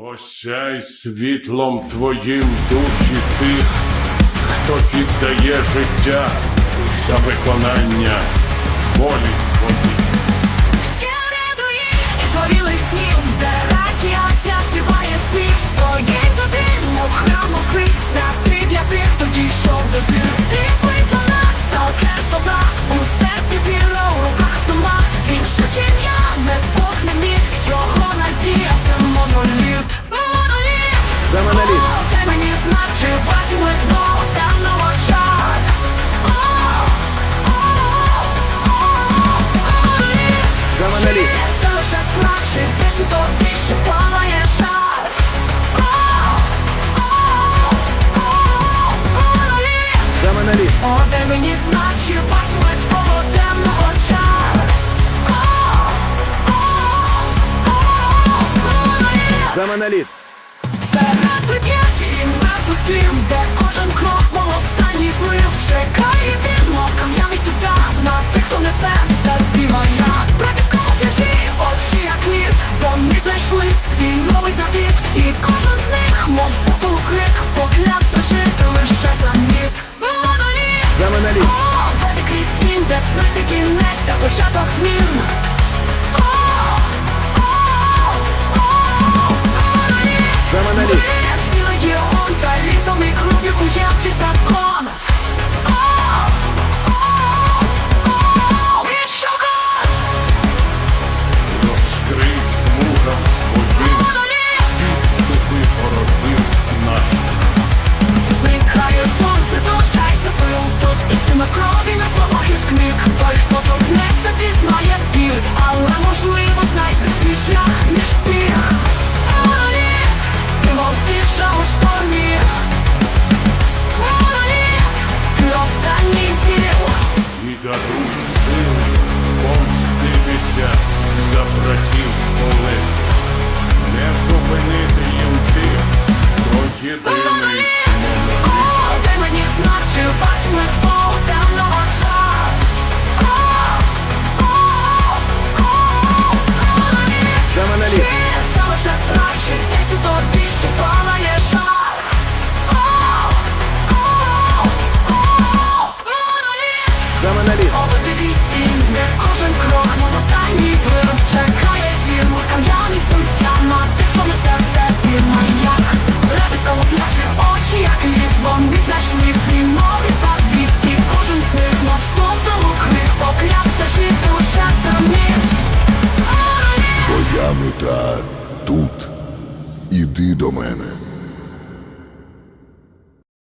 Осяй світлом твоїм душі тих, хто віддає життя за виконання волі твоїх. За моноліт. Серед прип'ятів мертвих слів, де кожен крок мов останній злив. Чекає відмов, кам'яний суддя на тих, хто несе в серці маяк Проти в камуфляжі, очі як лід, вони знайшли свій новий закон наліво Веди крізь тінь, де сни кінець, а початок змін. крові на словах із книг. тут, іди до мене.